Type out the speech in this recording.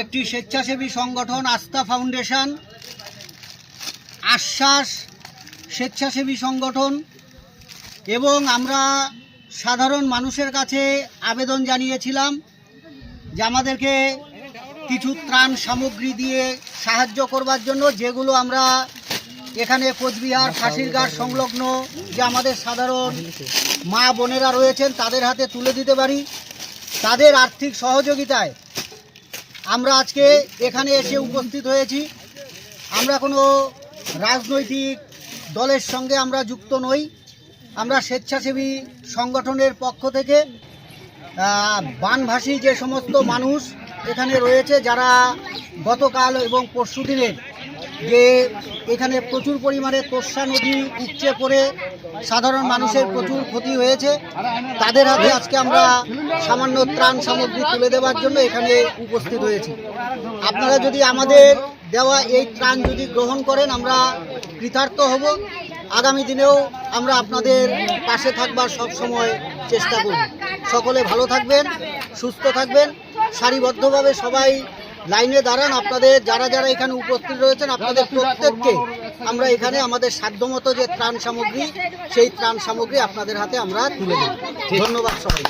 একটি স্বেচ্ছাসেবী সংগঠন, আস্থা ফাউন্ডেশন, আশ্বাস স্বেচ্ছাসেবী সংগঠন এবং আমরা সাধারণ মানুষের কাছে আবেদন জানিয়েছিলাম যে আমাদেরকে কিছু ত্রাণ সামগ্রী দিয়ে সাহায্য করবার জন্য, যেগুলো আমরা এখানে কোচবিহার, ফাঁসিরঘাট সংলগ্ন যে আমাদের সাধারণ মা বোনেরা রয়েছেন, তাদের হাতে তুলে দিতে পারি। তাদের আর্থিক সহযোগিতায় আমরা আজকে এখানে এসে উপস্থিত হয়েছি। আমরা কোনো রাজনৈতিক দলের সঙ্গে আমরা যুক্ত নই। আমরা স্বেচ্ছাসেবী সংগঠনের পক্ষ থেকে বানভাসী যে সমস্ত মানুষ এখানে রয়েছে, যারা গতকাল এবং পরশু দিনের যে এখানে প্রচুর পরিমাণে তোষা নদী উপচে পড়ে সাধারণ মানুষের প্রচুর ক্ষতি হয়েছে। তাদের হাতে আজকে আমরা সামান্য ত্রাণ সামগ্রী তুলে দেওয়ার জন্য এখানে উপস্থিত হয়েছি। আপনারা যদি আমাদের দেওয়া এই ত্রাণ যদি গ্রহণ করেন, আমরা কৃতার্থ হব। আগামী দিনেও আমরা আপনাদের পাশে থাকবার সব সময় চেষ্টা করব। সকলে ভালো থাকবেন, সুস্থ থাকবেন। সারিবদ্ধভাবে সবাই লাইনে দাঁড়ান, আপনাদের যারা যারা এখানে উপস্থিত রয়েছেন, আপনাদের প্রত্যেককে আমরা এখানে আমাদের সাধ্যমতো যে ত্রাণ সামগ্রী, সেই ত্রাণ সামগ্রী আপনাদের হাতে আমরা তুলে দেব। ধন্যবাদ সবাই